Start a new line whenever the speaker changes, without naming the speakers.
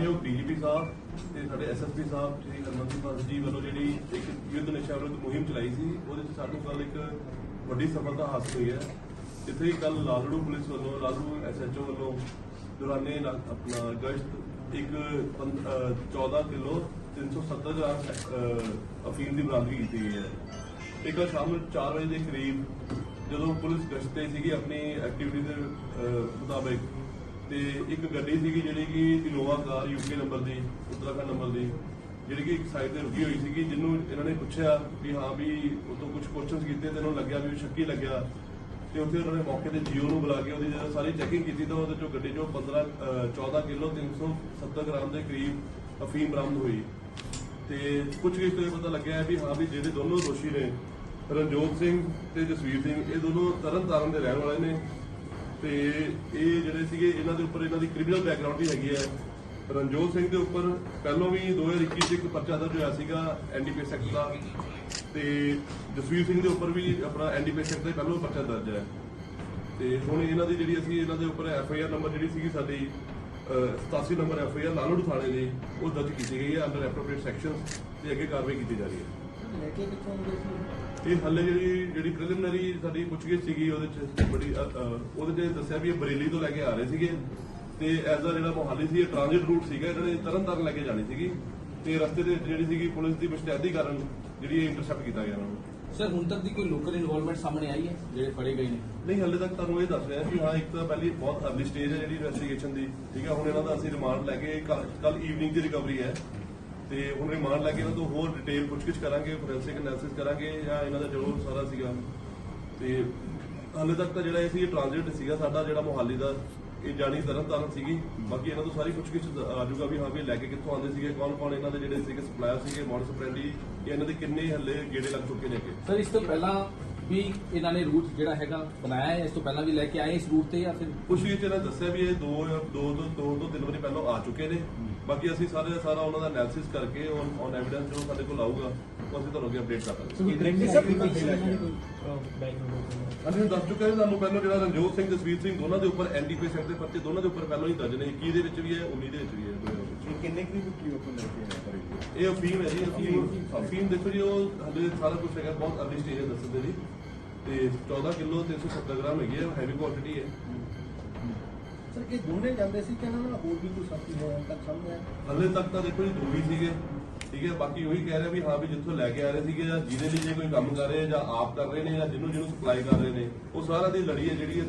ਮਾਨਯੋਗ ਡੀਜੀਪੀ ਸਾਹਿਬ ਤੇ ਸਾਡੇ ਐਸਐਸਪੀ ਸਾਹਿਬ ਸ਼੍ਰੀ ਹਰਮਨਦੀਪ ਸਿੰਘ ਜੀ ਵੱਲੋਂ ਜਿਹੜੀ ਇੱਕ ਯੁੱਧ ਨਸ਼ਾ ਵਿਰੁੱਧ ਮੁਹਿੰਮ ਚਲਾਈ ਸੀ ਉਹਦੇ ਵਿੱਚ ਸਾਨੂੰ ਕੱਲ ਇੱਕ ਵੱਡੀ ਸਫਲਤਾ ਹਾਸਲ ਹੋਈ ਹੈ। ਜਿੱਥੇ ਕੱਲ ਲਾਲੜੂ ਪੁਲਿਸ ਵੱਲੋਂ ਲਾਲੜੂ ਐਸਐਚਓ ਵੱਲੋਂ ਦੌਰਾਨੇ ਆਪਣਾ ਗਸ਼ਤ ਇੱਕ ਪੰਦ- ਅਹ 14 ਕਿਲੋ 370 ਗ੍ਰਾਮ ਅਫੀਮ ਦੀ ਬਰਾਮਦਗੀ ਕੀਤੀ ਗਈ ਹੈ। ਇੱਕ ਕੱਲ੍ਹ ਸ਼ਾਮ ਨੂੰ 4 ਵਜੇ ਦੇ ਕਰੀਬ ਜਦੋਂ ਪੁਲਿਸ ਗਸ਼ਤ ਤੇ ਸੀਗੀ ਆਪਣੀ ਐਕਟੀਵਿਟੀ ਦੇ ਅਹ, ਮੁਤਾਬਕ ਤੇ ਇੱਕ ਗੱਡੀ ਸੀਗੀ ਜਿਹੜੀ ਕਿ ਇਨੋਵਾ ਕਾਰ ਯੂਕੇ ਨੰਬਰ ਦੀ ਉੱਤਰਾਖੰਡ ਨੰਬਰ ਦੀ ਜਿਹੜੀ ਕਿ ਇੱਕ ਸਾਈਡ ਤੇ ਰੁਕੀ ਹੋਈ ਸੀਗੀ ਜਿਹਨੂੰ ਇਹਨਾਂ ਨੇ ਪੁੱਛਿਆ ਵੀ ਹਾਂ ਵੀ ਉਹ ਤੋਂ ਕੁਝ ਕੁਐਸਚਨਸ ਕੀਤੇ ਤੇ ਇਹਨੂੰ ਲੱਗਿਆ ਵੀ ਸ਼ੱਕੀ ਲੱਗਿਆ। ਤੇ ਉੱਥੇ ਉਹਨਾਂ ਨੇ ਮੌਕੇ ਤੇ ਜੀਓ ਨੂੰ ਬੁਲਾ ਕੇ ਉਹਦੀ ਜਦੋਂ ਸਾਰੀ ਚੈਕਿੰਗ ਕੀਤੀ ਤਾਂ ਉਹਦੇ ਚੋਂ ਗੱਡੀ ਚੋਂ 15 ਅਹ, 14 ਕਿਲੋ 370 ਗ੍ਰਾਮ ਦੇ ਕਰੀਬ ਅਫੀਮ ਬਰਾਮਦ ਹੋਈ। ਤੇ ਕੁਝ ਕਿਸ ਤੋਂ ਪਤਾ ਲੱਗਿਆ ਵੀ ਹਾਂ ਵੀ ਜਿਹੜੇ ਦੋਨੋਂ ਦੋਸ਼ੀ ਨੇ ਰਣਜੋਤ ਸਿੰਘ ਤੇ ਜਸਵੀਰ ਸਿੰਘ ਇਹ ਦੋਨੋਂ ਤਰਨਤਾਰਨ ਦੇ ਰਹਿਣ ਵਾਲੇ ਨੇ। ਤੇ ਇਹ ਜਿਹੜੇ ਸੀਗੇ ਇਹਨਾਂ ਦੇ ਉੱਪਰ ਇਹਨਾਂ ਦੀ ਕ੍ਰਿਮੀਨਲ ਬੈਕਗ੍ਰਾਉਂਡ ਵੀ ਹੈਗੀ ਹੈ। ਰਣਜੋਤ ਸਿੰਘ ਦੇ ਉੱਪਰ ਪਹਿਲਾਂ ਵੀ 2021 ਚ ਇੱਕ ਪਰਚਾ ਦਰਜ ਹੋਇਆ ਸੀਗਾ ਐਨਡੀਪੀਐਸ ਸੈਕਟ ਦਾ। ਤੇ ਜਸਵੀਰ ਸਿੰਘ ਦੇ ਉੱਪਰ ਵੀ ਆਪਣਾ ਐਨਡੀਪੀਐਸ ਸੈਕਟ ਦਾ ਪਹਿਲਾਂ ਪਰਚਾ ਦਰਜ ਹੈ। ਤੇ ਹੁਣ ਇਹਨਾਂ ਦੀ ਜਿਹੜੀ ਅਸੀਂ ਇਹਨਾਂ ਦੇ ਉੱਪਰ ਐਫ ਆਈ ਆਰ ਨੰਬਰ ਜਿਹੜੀ ਸੀਗੀ ਸਾਡੀ ਅਹ, 87 ਨੰਬਰ ਐਫ ਆਈ ਆਰ ਲਾਲੋੜ ਥਾਣੇ ਦੀ ਉਹ ਦਰਜ ਕੀਤੀ ਗਈ ਹੈ। ਅੰਡਰ ਐਪਰੋਪ੍ਰੀਏਟ ਸੈਕਸ਼ਨਸ ਤੇ ਅੱਗੇ ਕਾਰਵਾਈ ਕੀਤੀ ਜਾ ਰਹੀ ਹੈ।
ਲੈ ਕੇ ਕਿੱਥੋਂ ਆਉਂਦੇ ਸੀ?
ਇਹ ਹੱਲੇ ਜਿਹੜੀ ਜਿਹੜੀ ਪ੍ਰੀਲਿਮਿਨਰੀ ਸਾਡੀ ਪੁੱਛਗਿੱਛ ਸੀਗੀ ਉਹਦੇ ਚ ਬੜੀ ਅ, ਅ, ਉਹਦੇ ਚ ਦੱਸਿਆ ਵੀ ਇਹ ਬਰੇਲੀ ਤੋਂ ਲੈ ਕੇ ਆ ਰਹੇ ਸੀਗੇ। ਤੇ ਐਜ਼ ਅ ਜਿਹੜਾ ਮੋਹਾਲੀ ਸੀ ਇਹ ਟ੍ਰਾਂਜ਼ਿਟ ਰੂਟ ਸੀਗਾ ਇਹਨਾਂ ਨੇ ਤਰਨਤਾਰਨ ਲੈ ਕੇ ਜਾਣੀ ਸੀਗੀ। ਤੇ ਰਸਤੇ ਦੇ ਵਿੱਚ ਜਿਹੜੀ ਸੀਗੀ ਪੁਲਿਸ ਦੀ ਮੁਸ਼ਤੈਦੀ ਕਾਰਨ ਜਿਹੜੀ ਇਹ ਇੰਟਰਸੈਪਟ ਕੀਤਾ ਗਿਆ ਉਹਨਾਂ ਨੂੰ।
ਸਰ ਹੁਣ ਤੱਕ ਦੀ ਕੋਈ ਲੋਕਲ ਇਨਵੋਲਵਮੈਂਟ ਸਾਹਮਣੇ ਆਈ ਹੈ ਜਿਹੜੇ ਫੜੇ ਗਏ ਨੇ?
ਨਹੀਂ ਹੱਲੇ ਤੱਕ ਤੁਹਾਨੂੰ ਇਹ ਦੱਸ ਰਿਹਾ ਕਿ ਹਾਂ ਇੱਕ ਤਾਂ ਪਹਿਲੀ ਬਹੁਤ ਅਰਲੀ ਸਟੇਜ ਹੈ ਜਿਹੜੀ ਇਨਵੈਸਟੀਗੇਸ਼ਨ ਦੀ ਠੀਕ ਹੈ? ਹੁਣ ਇਹਨਾਂ ਦਾ ਅਸੀਂ ਰਿਮਾਂਡ ਲੈ ਕੇ ਕੱਲ ਈਵਨਿੰਗ ਦੀ ਰਿਕਵਰੀ ਹੈ। ਤੇ ਹੁਣ ਰਿਮਾਂਡ ਲੈ ਕੇ ਇਹਨਾਂ ਤੋਂ ਹੋਰ ਡਿਟੇਲ ਪੁੱਛਗਿੱਛ ਕਰਾਂਗੇ ਫੋਰੈਂਸਿਕ ਐਨਾਲਿਸਿਸ ਕਰਾਂਗੇ ਜਾਂ ਇਹਨਾਂ ਦਾ ਜੋ ਸਾਰਾ ਸੀਗਾ। ਤੇ ਹਾਲੇ ਤੱਕ ਤਾਂ ਜਿਹੜਾ ਇਹ ਸੀ ਟ੍ਰਾਂਜ਼ਿਟ ਸੀਗਾ ਸਾਡਾ, ਜਿਹੜਾ ਮੋਹਾਲੀ ਦਾ, ਇਹ ਜਾਣੀ ਤਰਨ ਤਾਰਨ ਸੀਗੀ। ਬਾਕੀ ਇਹਨਾਂ ਤੋਂ ਸਾਰੀ ਪੁੱਛਗਿੱਛ ਆਜੂਗਾ ਵੀ ਹਾਂ ਵੀ ਲੈ ਕੇ ਕਿੱਥੋਂ ਆਉਂਦੇ ਸੀਗੇ ਕੌਣ ਕੌਣ ਇਹਨਾਂ ਦੇ ਜਿਹੜੇ ਸੀਗੇ ਸਪਲਾਇਰ ਸੀਗੇ ਮੋਡਸ ਅਪਰੈਂਡੀ ਇਹਨਾਂ ਦੇ ਕਿੰਨੇ ਹੱਲੇ ਗੇੜੇ ਲੱਗ ਚੁੱਕੇ ਨੇ ਅੱਗੇ।
ਸਰ, ਇਸ ਤੋਂ ਪਹਿਲਾਂ ਵੀ ਇਹਨਾਂ ਨੇ ਰੂਟ ਜਿਹੜਾ ਹੈਗਾ ਬਣਾਇਆ ਹੈ ਇਸ ਤੋਂ ਪਹਿਲਾਂ ਵੀ ਲੈ ਕੇ ਆਏ ਇਸ ਰੂਟ ਤੇ ਜਾਂ ਫਿਰ
ਕੁਝ ਵੀ ਇਹਨਾਂ ਦੱਸਿਆ ਵੀ ਇਹ ਦੋ ਦੋ ਦੋ ਦੋ ਤੋਂ ਤਿੰਨ ਵਾਰੀ ਪਹਿਲਾਂ ਆ ਚੁੱਕੇ ਨੇ। ਬਾਕੀ ਅਸੀਂ ਸਾਰੇ ਦਾ ਸਾਰਾ ਉਹਨਾਂ ਦਾ ਐਨਾਲਿਸਿਸ ਕਰਕੇ ਔਨ ਔਨ ਐਵੀਡੈਂਸ ਜੋ ਸਾਡੇ ਕੋਲ ਆਊਗਾ ਉਹ ਅਸੀਂ ਤੁਹਾਨੂੰ ਅੱਗੇ ਅਪਡੇਟ ਕਰ ਦਾਂਗੇ। ਅਸੀਂ ਦੱਸ ਚੁੱਕੇ ਹਾਂ ਤੁਹਾਨੂੰ ਪਹਿਲਾਂ ਜਿਹੜਾ ਰਣਜੋਤ ਸਿੰਘ ਜਸਵੀਰ ਸਿੰਘ ਦੋਨਾਂ ਦੇ ਉੱਪਰ ਐਨਡੀਪੀਐਸ ਐਕਟ ਦੇ ਪਰਚੇ ਦੋਨਾਂ ਦੇ ਉੱਪਰ ਪਹਿਲਾਂ ਹੀ ਦਰਜ ਨੇ। 21 ਦੇ ਵਿੱਚ ਵੀ ਹੈ 19 ਦੇ ਵਿੱਚ ਵੀ ਹੈ। ਦੋਨਾਂ ਵਿੱਚ।
ਕਿੰਨੇ ਕੁ ਓਪਨ ਕੇ ਆਏ ਪਰ
ਇਹ ਅਫੀਮ ਹੈ ਜੀ ਅਫੀਮ। ਅਫੀਮ ਦੇਖੋ ਜੀ ਉਹ ਹਲੇ ਸਾਰਾ ਕੁਝ ਹੈਗਾ ਬਹੁਤ ਅਰਲੀ ਸਟੇਜ ਹੈ ਦੱਸਣ ਦੇ ਜੀ ਤੇ 14 ਕਿਲੋ 370 ਗ੍ਰਾਮ ਹੈਗੀ ਹੈ ਹੈਵੀ ਕੁਆਂਟੀਟੀ ਹੈ।
ਸਰ ਇਹ ਦੋਨੇ ਜਾਂਦੇ ਸੀ ਕਿ ਇਹਨਾਂ ਨਾਲ ਹੋਰ ਵੀ ਕੋਈ ਸਾਥੀ ਹੈ ਤੱਕ ਸਾਹਮਣੇ
ਹਲੇ ਤੱਕ ਤਾਂ ਦੇਖੋ ਜੀ ਦੋ ਹੀ ਸੀਗੇ ਠੀਕ ਹੈ? ਬਾਕੀ ਉਹੀ ਕਹਿ ਰਿਹਾ ਵੀ ਹਾਂ ਵੀ ਜਿੱਥੋਂ ਲੈ ਕੇ ਆ ਰਹੇ ਸੀਗੇ ਜਾਂ ਜਿਹਦੇ ਲਈ ਜੇ ਕੋਈ ਕੰਮ ਕਰ ਰਹੇ ਜਾਂ ਆਪ ਕਰ ਰਹੇ ਨੇ ਜਾਂ ਜਿਹਨੂੰ ਜਿਹਨੂੰ ਸਪਲਾਈ ਕਰ ਰਹੇ ਨੇ ਉਹ ਸਾਰਾ ਦੀ ਲੜੀ ਹੈ ਜਿਹੜੀ